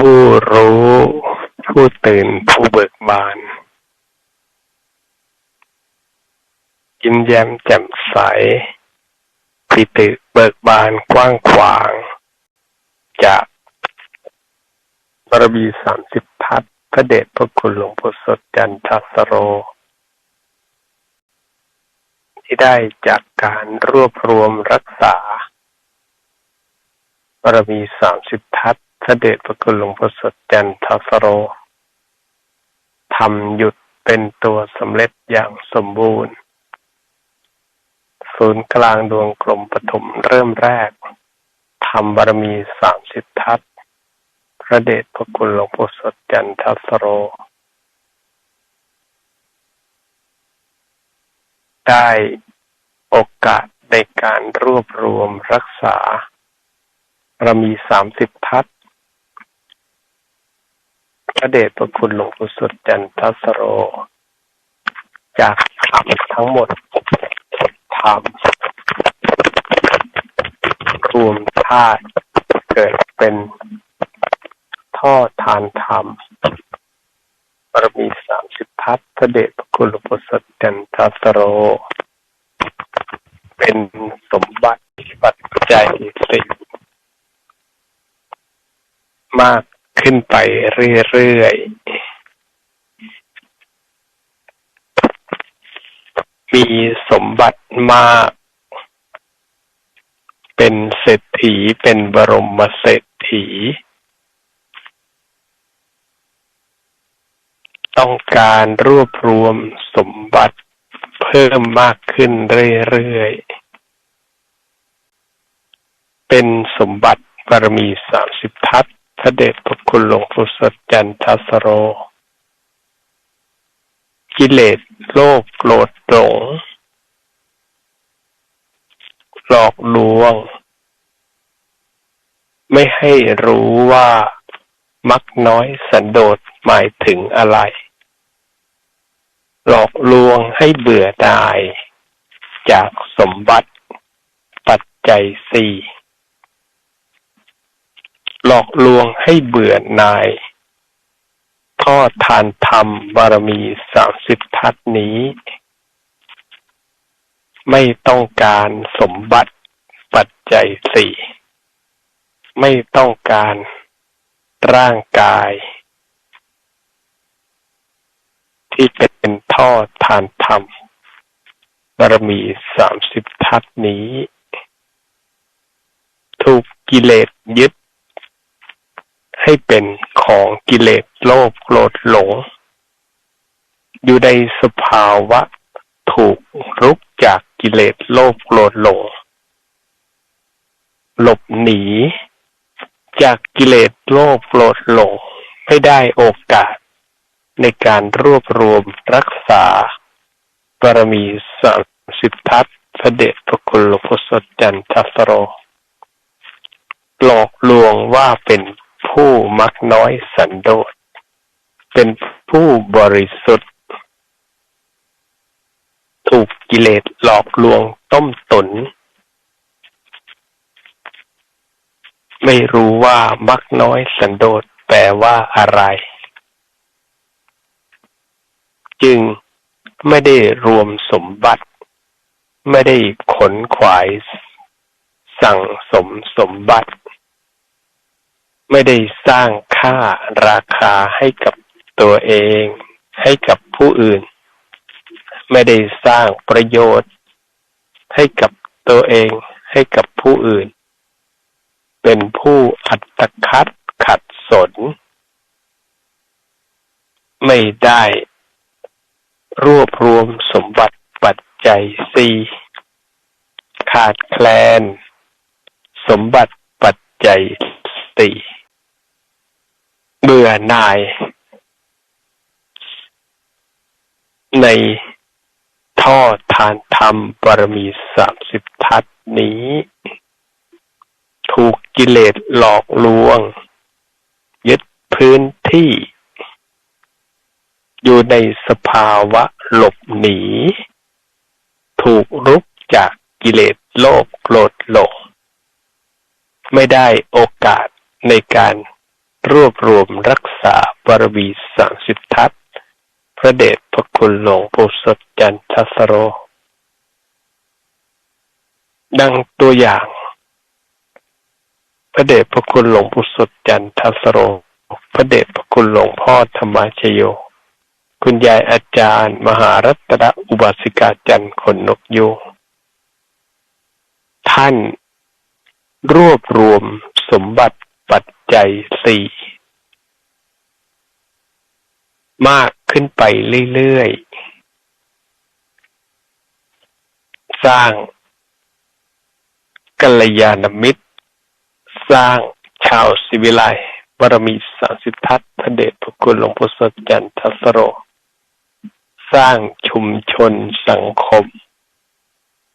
ผู้รู้ ผู้ตื่น ผู้เบิกบาน ยิ้มแย้มแจ่มใสปิติเบิกบานกว้างขวาง จากบารมีสามสิบทัศพระเดชพระคุณหลวงพ่อสดจันทัสโร ที่ได้จากการรวบรวมรักษาบารมีสามสิบทัศ พระเดชพระคุณหลวงพ่อสดจันทัสโรทำหยุดเป็นตัวสำเร็จอย่างสมบูรณ์ ศูนย์กลางดวงกลมปฐมเริ่มแรกทำบารมีสามสิบทัศพระเดชพระคุณหลวงพ่อสดจันทัสโร ได้โอกาสในการรวบรวมรักษาเรามีสามสิบทัศ พระเดชพระคุณหลวงปู่สุดจันทัสโร จากธรรมทั้งหมดธรรมรวมธาตุเกิดเป็นท่อทานธรรมบารมีสามสิบทัศพระเดชพระคุณหลวงปู่สุดจันทัสโร เป็นสมบัติปัจจัยสี่มาก ขึ้นไปเรื่อยๆ มีสมบัติมาก เป็นเศรษฐีเป็นบรมเศรษฐี ต้องการรวบรวมสมบัติเพิ่มมากขึ้นเรื่อยๆเป็นสมบัติบารมีสามสิบทัศ พระเดชพระคุณหลวงปู่สดจันทัสโร กิเลสโลภโกรธหลงหลอกลวง ไม่ให้รู้ว่ามักน้อยสันโดษหมายถึงอะไร หลอกลวงให้เบื่อดาย จากสมบัติ ปัจจัยสี่ หลอกลวงให้เบื่อหน่าย ทอดทานธรรมบารมีสามสิบทัศนี้ ไม่ต้องการสมบัติปัจจัยสี่ ไม่ต้องการร่างกาย ที่เป็นท่อทานธรรมบารมีสามสิบทัศนี้ ถูกกิเลสยึด ให้เป็นของกิเลสโลภโกรธหลง อยู่ในสภาวะถูกรุกจากกิเลสโลภโกรธหลง หลบหนี จากกิเลสโลภโกรธหลง ไม่ได้โอกาส ในการรวบรวมรักษาบารมีสามสิบทัศพระเดชพระคุณหลวงพ่อสดจันทสโรหลอกลวงว่าเป็น ผู้มักน้อยสันโดษ เป็นผู้บริสุทธิ์ ถูกกิเลสหลอกลวงต้มตุน ไม่รู้ว่ามักน้อยสันโดษแปลว่าอะไร จึงไม่ได้รวมสมบัติ ไม่ได้ขนขวาย สั่งสมสมบัติ ไม่ได้สร้างค่าราคาให้กับตัวเอง ให้กับผู้อื่น ไม่ได้สร้างประโยชน์ ให้กับตัวเอง ให้กับผู้อื่น เป็นผู้อัตคัดขัดสน ไม่ได้รวบรวมสมบัติปัจจัยสี่ขาดแคลน สมบัติปัจจัยสี่ เบื่อหน่าย ในท่อทานธรรมบารมีสามสิบทัศนี้ ถูกกิเลสหลอกลวง ยึดพื้นที่ อยู่ในสภาวะหลบหนี ถูกรุกจากกิเลสโลภโกรธหลงไม่ได้โอกาสในการ รวบรวมรักษาบารมีสามสิบทัศพระเดชพระคุณหลวงปู่สดจันทสโร ดังตัวอย่าง พระเดชพระคุณหลวงปู่สดจันทสโร พระเดชพระคุณหลวงพ่อธรรมชโย คุณยายอาจารย์ มหารัตนอุบาสิกาจันทร์ขนนกยูงท่านรวบรวมสมบัติปัจจัยสี่ มากขึ้นไปเรื่อยๆ สร้างกัลยาณมิตร สร้างชาวสิวิไลบารมีสามสิทัศพระเดชพระคุณหลวงพ่อสดจันทสโรสร้างชุมชนสังคม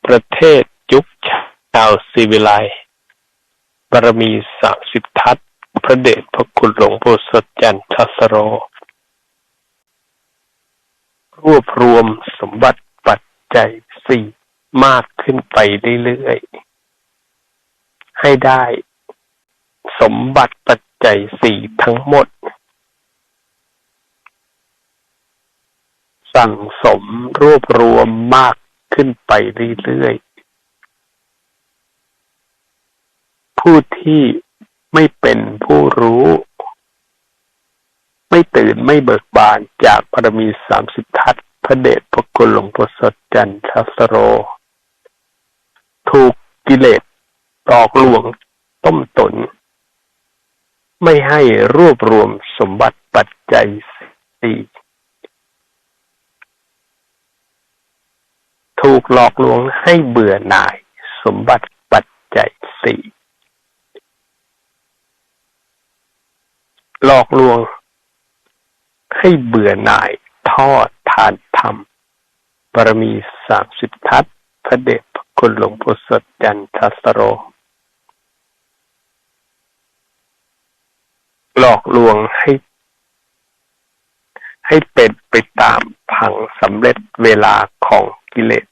ประเทศยุคชาวสิวิไลบารมีสามสิบทัศพระเดชพระคุณหลวงพ่อสดจันทสโร รวบรวมสมบัติปัจจัยสี่มากขึ้นไปเรื่อยๆ ให้ได้ สมบัติปัจจัยสี่ทั้งหมด สั่งสมรวบรวมมากขึ้นไปเรื่อยๆ ผู้ที่ไม่เป็นผู้รู้ ไม่ตื่นไม่เบิกบานจากบารมีสามสิบทัศพระเดชพระคุณหลวงพ่อสดจันทสโร ถูกกิเลสตอกลวงต้มตน ไม่ให้รวบรวมสมบัติปัจจัยสี่ถูกหลอกลวงให้เบื่อหน่ายสมบัติปัจจัยสี่หลอกลวง ให้เบื่อหน่ายทอดทานธรรมบารมีสามสิบทัศพระเดชพระคุณหลวงพ่อสดจันทสโร หลอกลวงให้ ให้เป็นไปตามพังสำเร็จเวลาของกิเลส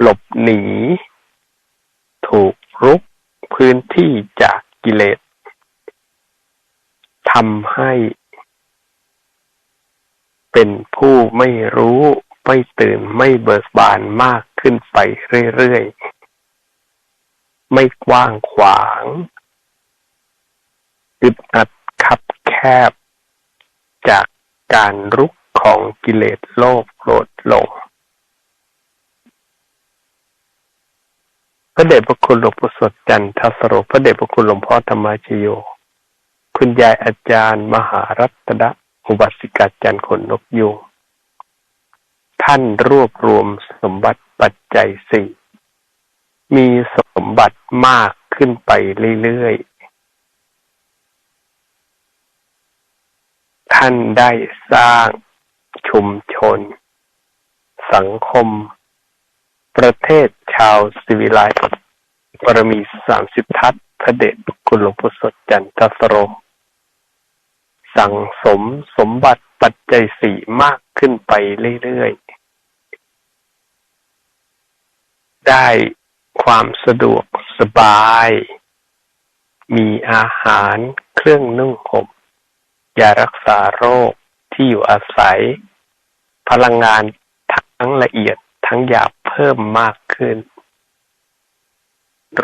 หลบหนี ถูกรุกพื้นที่จากกิเลสทำให้ เป็นผู้ไม่รู้ ไม่ตื่นไม่เบิกบานมากขึ้นไปเรื่อยๆ ไม่กว้างขวางอึดอัดคับแคบ จากการรุกของกิเลสโลภโกรธหลงพระเดชพระคุณหลวงปู่สดจันทสโรพระเดชพระคุณหลวงพ่อธรรมชโย คุณยายอาจารย์มหารัตน อุบัติกาจันขนนกยูงท่านรวบรวมสมบัติปัจจัยสี่มีสมบัติมากขึ้นไปเรื่อยๆ ท่านได้สร้างชุมชน สังคม ประเทศชาวสิวิไลปรมีสามสิบทัศพระเดชคุณหลวงพ่อสดจันทสโร สั่งสมสมบัติปัจจัยสี่มากขึ้นไปเรื่อยๆ ได้ความสะดวกสบาย มีอาหารเครื่องนุ่งห่มยารักษาโรคที่อยู่อาศัย พลังงานทั้งละเอียดทั้งหยาบเพิ่มมากขึ้น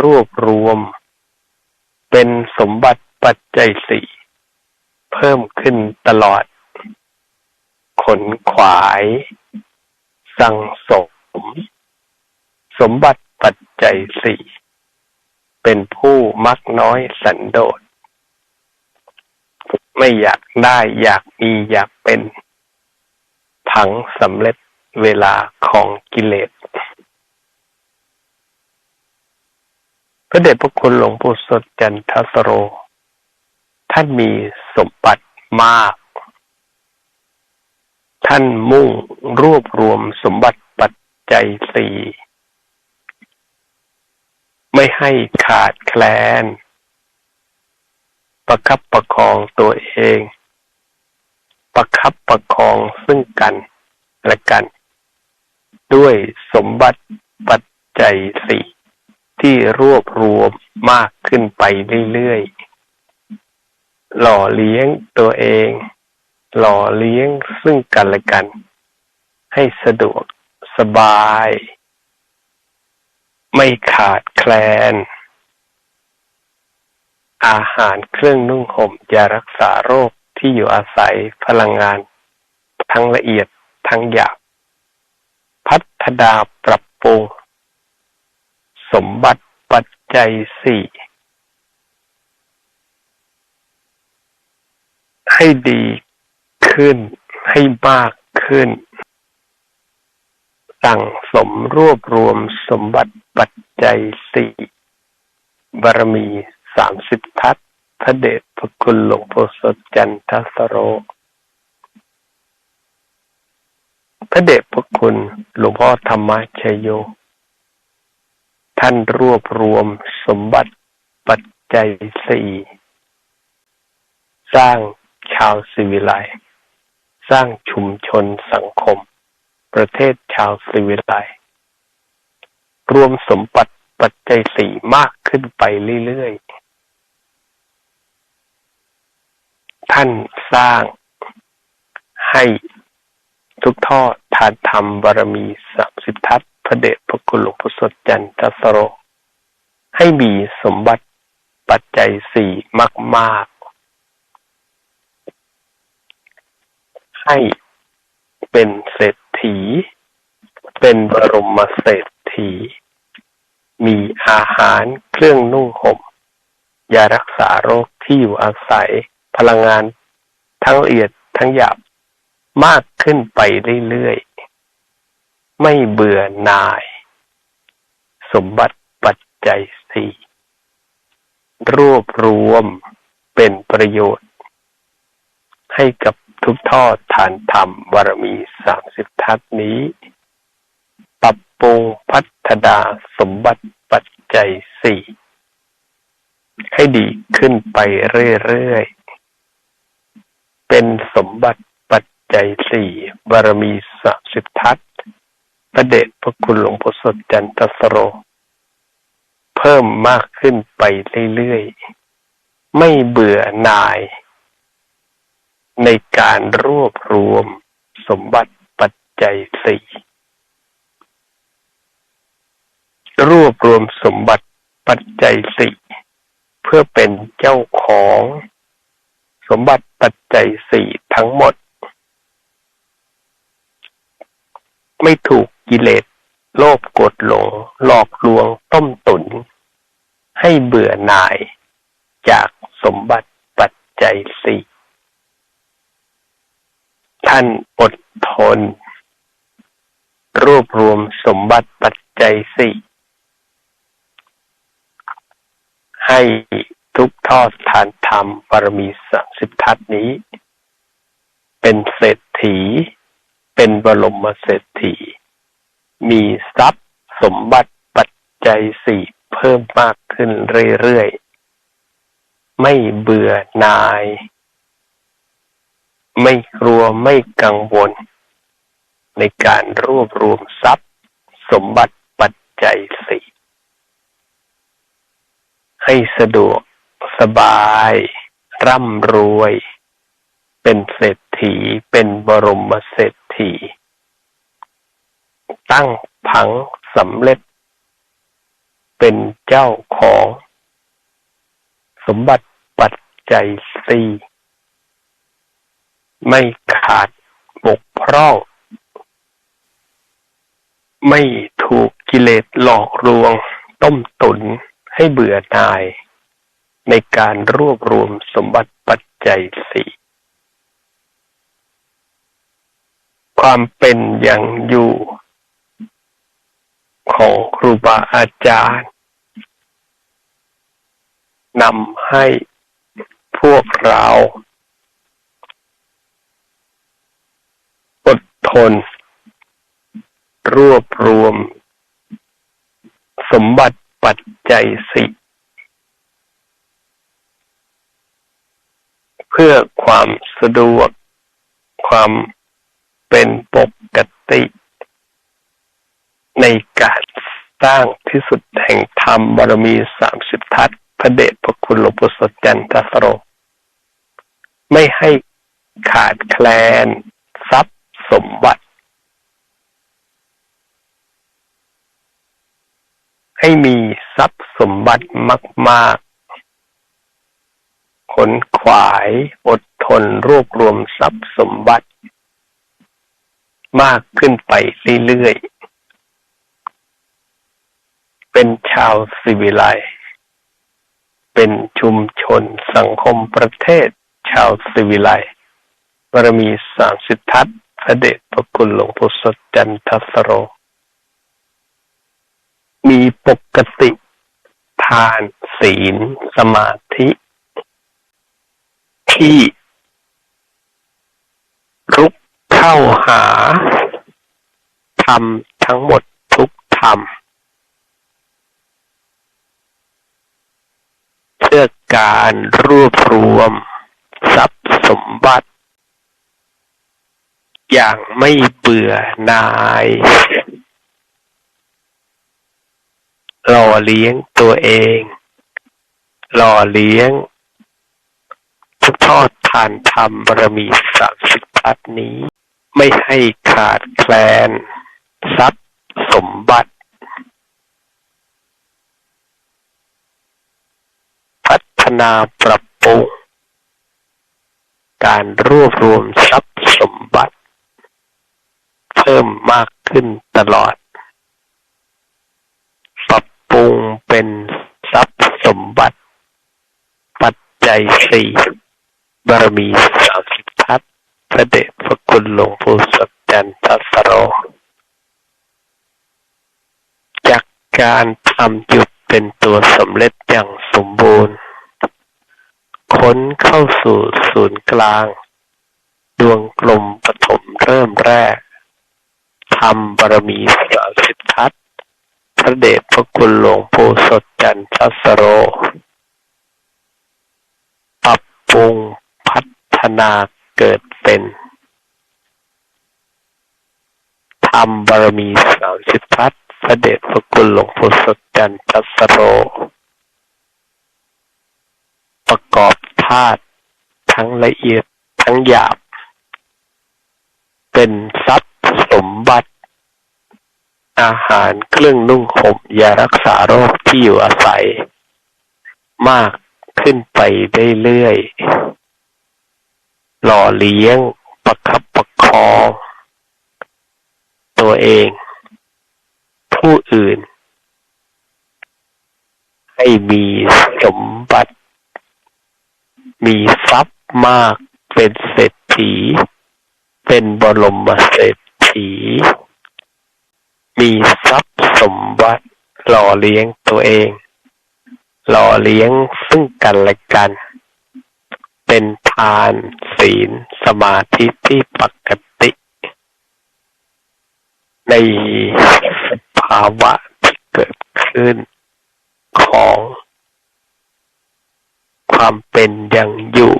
รวบรวม เป็นสมบัติปัจจัยสี่ เพิ่มขึ้นตลอด ขนขวาย สั่งสม สมบัติปัจจัยสี่เป็นผู้มักน้อยสันโดษ ไม่อยากได้อยากมีอยากเป็น ผังสำเร็จเวลาของกิเลสพระเดชพระคุณหลวงปู่สดจันทสโร ท่านมี สมบัติมาก ท่านมุ่งรวบรวมสมบัติปัจจัยสี่ไม่ให้ขาดแคลน ประคับประคองตัวเอง ประคับประคองซึ่งกันและกัน ด้วยสมบัติปัจจัยสี่ที่รวบรวมมากขึ้นไปเรื่อยๆ หล่อเลี้ยงตัวเอง หล่อเลี้ยงซึ่งกันและกัน ให้สะดวกสบาย ไม่ขาดแคลน อาหารเครื่องนุ่งห่มยารักษาโรคที่อยู่อาศัยพลังงาน ทั้งละเอียดทั้งหยาบพัฒนาปรับปรุงสมบัติปัจจัยสี่ ให้ดีขึ้น ให้มากขึ้น สั่งสมรวบรวมสมบัติปัจจัยสี่บารมีสามสิบทัศพระเดชพระคุณหลวงพ่อสดจันทสโร พระเดชพระคุณหลวงพ่อธรรมชโย ท่านรวบรวมสมบัติปัจจัยสี่ สร้าง ชาวสิวิไลสร้างชุมชนสังคม ประเทศชาวสิวิไลรวมสมบัติปัจจัยสี่มากขึ้นไปเรื่อยๆ ท่านสร้างให้ทุกท่อทานธรรมบารมีสามสิบทัศพระเดชพระคุณหลวงพ่อสดจันทสโร ให้มีสมบัติปัจจัยสี่มาก ๆ ให้เป็นเศรษฐี เป็นบรมเศรษฐี มีอาหารเครื่องนุ่งห่มยารักษาโรคที่อยู่อาศัยพลังงานทั้งละเอียดทั้งหยาบมากขึ้นไปเรื่อยๆ ไม่เบื่อหน่าย สมบัติปัจจัยสี่รวบรวมเป็นประโยชน์ ให้กับ ทุกทอดฐานธรรมบารมีสามสิบทัศนี้ ปรับปรุงพัฒนาสมบัติปัจจัยสี่ให้ดีขึ้นไปเรื่อยๆ เป็นสมบัติปัจจัยสี่บารมีสามสิบทัศพระเดชพระคุณหลวงพ่อสดจันทสโร เพิ่มมากขึ้นไปเรื่อยๆ ไม่เบื่อหน่าย ในการรวบรวมสมบัติปัจจัยสี่รวบรวมสมบัติปัจจัยสี่เพื่อเป็นเจ้าของ สมบัติปัจจัยสี่ทั้งหมด ไม่ถูกกิเลสโลภกดหลงหลอกลวงต้มตุน ให้เบื่อหน่ายจากสมบัติปัจจัยสี่ ท่านอดทน รวบรวมสมบัติปัจจัยสี่ให้ทุกทอดทานธรรมบารมีสามสิบทัศนี้ เป็นเศรษฐี เป็นบรมเศรษฐี มีทรัพย์สมบัติปัจจัยสี่เพิ่มมากขึ้นเรื่อยๆ ไม่เบื่อนาย ไม่กลัวไม่กังวล ในการรวบรวมทรัพย์ สมบัติปัจจัยสี่ให้สะดวกสบาย ร่ำรวย เป็นเศรษฐีเป็นบรมเศรษฐี ตั้งพังสำเร็จ เป็นเจ้าของ สมบัติปัจจัยสี่ ไม่ขาดบกพร่อง ไม่ถูกกิเลสหลอกลวง ต้มตุนให้เบื่อหน่าย ในการรวบรวมสมบัติปัจจัยสี่ความเป็นอย่างอยู่ ของครูบาอาจารย์นำให้พวกเรา อด ทน รวบรวม สมบัติปัจจัยสี่เพื่อความสะดวก ความเป็นปกติ ในการสร้างที่สุดแห่งธรรมบารมีสามสิบทัศพระเดชพระคุณหลวงปู่สดจันทสโร ไม่ให้ขาดแคลน ทรัพย์ สมบัติ ให้มีทรัพย์สมบัติมาก ๆ ขนขวายอดทนรวบรวมทรัพย์สมบัติ มากขึ้นไปเรื่อย ๆ เป็นชาวสิวิไลเป็นชุมชนสังคมประเทศชาวสิวิไลบารมีสามสิทธัตถ์ พระเดชพระคุณหลวงปู่สดจันทสโร มีปกติทานศีลสมาธิ ที่รุกเข้าหาทำทั้งหมดทุกธรรม เพื่อการรวบรวมทรัพย์สมบัติ อย่างไม่เบื่อนายหล่อเลี้ยงตัวเอง หล่อเลี้ยงทุกทอดทานธรรมบารมีสามสิบทัศนี้ ไม่ให้ขาดแคลน ทรัพย์สมบัติ พัฒนาปรับปรุงการรวบรวมทรัพย์สมบัติ พิ่มมากขึ้นตลอด ปรับปรุงเป็นทรัพย์สมบัติ ปัจจัยสี่บารมีสามสิบทัศพระเดชพระคุณหลวงปู่สดจันทสโรจากการทำจุดเป็นตัวสำเร็จอย่างสมบูรณ์ ค้นเข้าสู่ศูนย์กลาง ดวงกลมปฐมเริ่มแรก ทำบารมีสามสิบทัศพระเดชพระคุณหลวงปู่สดจันทสโร ปรับปรุงพัฒนาเกิดเป็นทำบารมีสามสิบทัศพระเดชพระคุณหลวงปู่สดจันทสโร ประกอบธาตุทั้งละเอียดทั้งหยาบ เป็นทรัพย สมบัติ อาหารเครื่องนุ่งห่มยารักษาโรคที่อยู่อาศัย มากขึ้นไปได้เรื่อยหล่อเลี้ยงประคับประคอง ตัวเอง ผู้อื่น ให้มีสมบัติ มีทรัพย์มากเป็นเศรษฐี เป็นบรมเศรษ ฐีมีทรัพย์สมบัติหล่อเลี้ยงตัวเอง หล่อเลี้ยงซึ่งกันและกัน เป็นทานศีลสมาธิที่ปกติ ในภาวะที่เกิดขึ้นของ ความเป็นอย่างอยู่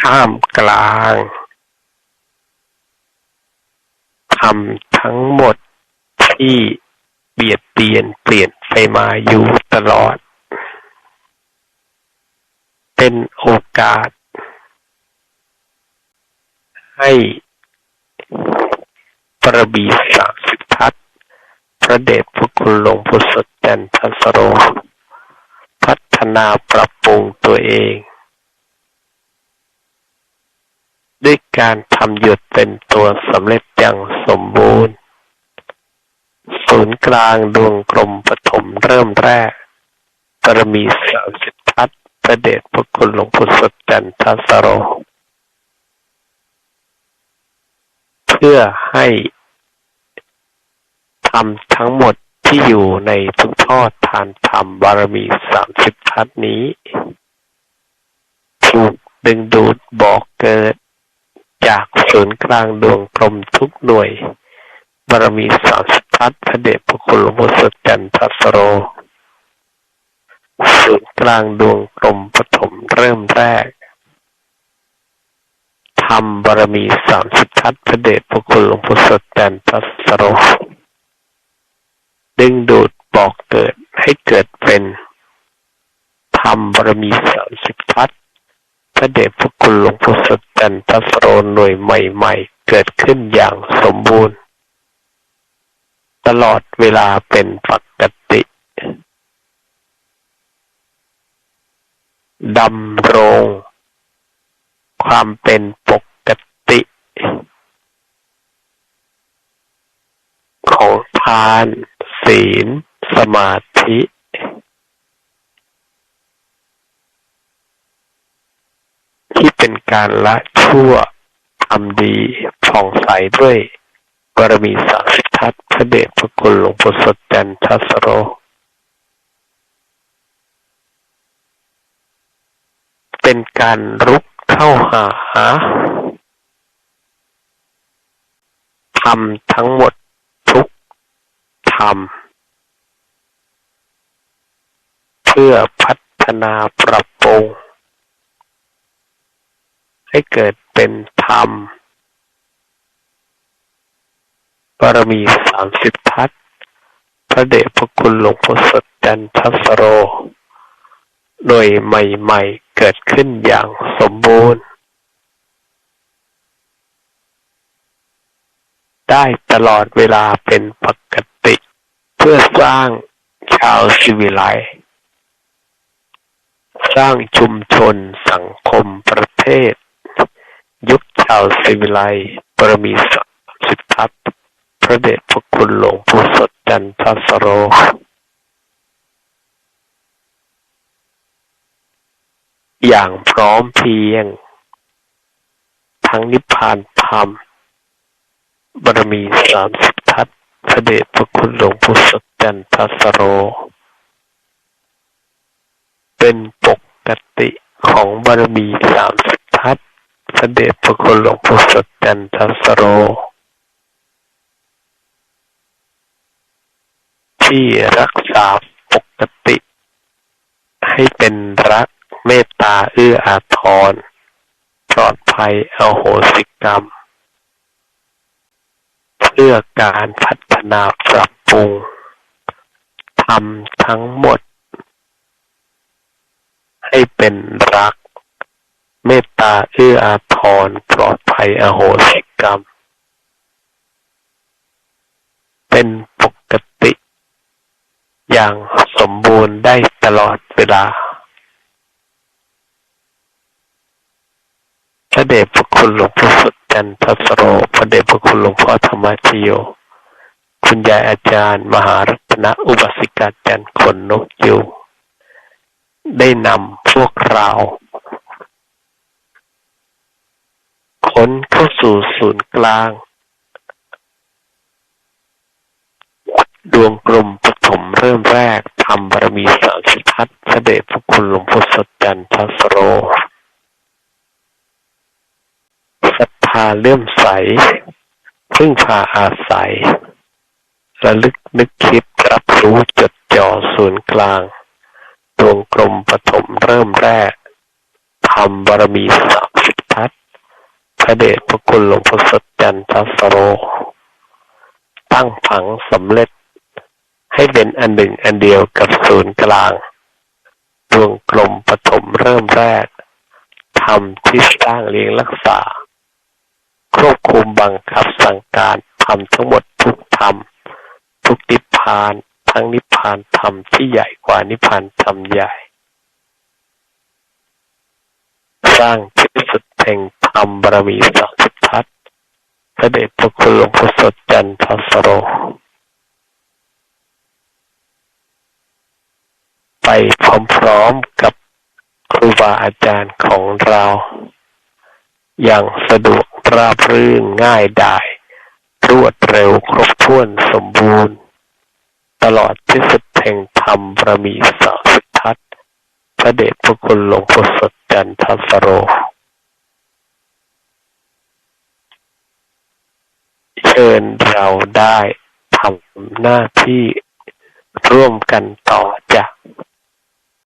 ท่ามกลาง ทำทั้งหมดที่เบียดเบียนเปลี่ยนไปมาอยู่ตลอด เป็นโอกาส ให้ประบีสามสิบทัศพระเดชพระคุณหลวงพุทธจันทสโร พัฒนาปรับปรุงตัวเอง ด้วยการทำหยุดเป็นตัวสำเร็จอย่างสมบูรณ์ ศูนย์กลางดวงกลมปฐมเริ่มแรกปรมีสามสิบทัศน์พระเดชพระคุณหลวงพุทธจันทสโร เพื่อให้ทำทั้งหมดที่อยู่ในทุกทอดทานธรรมบารมีสามสิบทัศนี้ ถูกดึงดูดบอกเกิด จากศูนย์กลางดวงกลมทุกหน่วย บารมีสามสิบทัศน์พระเดชพระคุณหลวงพ่อสดจันทสโร ศูนย์กลางดวงกลมปฐมเริ่มแรกทำบารมีสามสิบทัศน์พระเดชพระคุณหลวงพ่อสดจันทสโร ดึงดูดบอกเกิดให้เกิดเป็นทำบารมีสามสิบทัศ พระเดชพระคุณหลวงปู่สดจันทสโรหน่วยใหม่ๆ เกิดขึ้นอย่างสมบูรณ์ ตลอดเวลาเป็นปกติดำรง ความเป็นปกติ ของทาน ศีล สมาธิ ที่เป็นการละชั่วทำดีผ่องใสด้วยบารมีสามสิบทัศพระเดชพระคุณหลวงปู่สดจันทสโร เป็นการรุกเข้าหาทำทั้งหมดทุกทำเพื่อพัฒนาปรับปรุง ให้เกิดเป็นธรรมบารมีสามสิบทัศพระเดชพระคุณหลวงพ่อสดจันทสโร โดยใหม่ๆเกิดขึ้นอย่างสมบูรณ์ ได้ตลอดเวลาเป็นปกติ เพื่อสร้างชาวสิวิไลสร้างชุมชนสังคมประเทศ ยุคชาวสิวิไลปรมีสิทธัตพระเดชพระคุณหลวงปู่สดจันทสโรอย่างพร้อมเพรียง ทั้งนิพพานธรรมบารมีสามสิบทัศพระเดชพระคุณหลวงปู่สดจันทสโร เป็นปกติของบารมีสามส พระเดชพระคุณหลวงปู่สดจันทสโร ที่รักษาปกติ ให้เป็นรักเมตตาเอื้ออาทรปลอดภัยเอาโหสิกรรม เพื่อการพัฒนาปรับปรุงทำทั้งหมด ให้เป็นรัก เมตตาเอื้ออาทรปลอดภัยอโหสิกรรม เป็นปกติ อย่างสมบูรณ์ได้ตลอดเวลาพระเดชพระคุณหลวงพ่อสุดจันทสโรพระเดชพระคุณหลวงพ่อธรรมชโย คุณยายอาจารย์ มหารัตนอุบาสิกาจันทร์คนนกยูได้นำพวกเรา ค้นเข้าสู่ศูนย์กลาง ดวงกลมปฐมเริ่มแรกทำบารมีสามสิทัศน์พระเดชพระคุณหลวงพ่อสดจันทสโรศรัทธาเลื่อมใส พึ่งพาอาศัย ระลึกนึกคิดรับรู้จดจ่อศูนย์กลาง ดวงกลมปฐมเริ่มแรกทำบารมีสาม พระเดชพระคุณหลวงพ่อสดจันทสโร ตั้งผังสำเร็จ ให้เป็นอันหนึ่งอันเดียวกับศูนย์กลาง ดวงกลมปฐมเริ่มแรกทำที่สร้างเลี้ยงรักษา ควบคุมบังคับสั่งการทำทั้งหมดทุกธรรม ทุกนิพพาน ทั้งนิพพานธรรมที่ใหญ่กว่านิพพานธรรมใหญ่ สร้างที่สุดแห่ง ธรรมบารมีสามสิทัศน์พระเดชพระคุณหลวงพ่อสดจันทสโร ไปพร้อมๆกับครูบาอาจารย์ของเรา อย่างสะดวกราบรื่นง่ายดาย รวดเร็วครบถ้วนสมบูรณ์ ตลอดที่สุดแห่งธรรมประมีสาสิททัศน์พระเดชพระคุณหลวงพ่อสดจันทสโร เชิญเราได้ทำหน้าที่ร่วมกันต่อจาก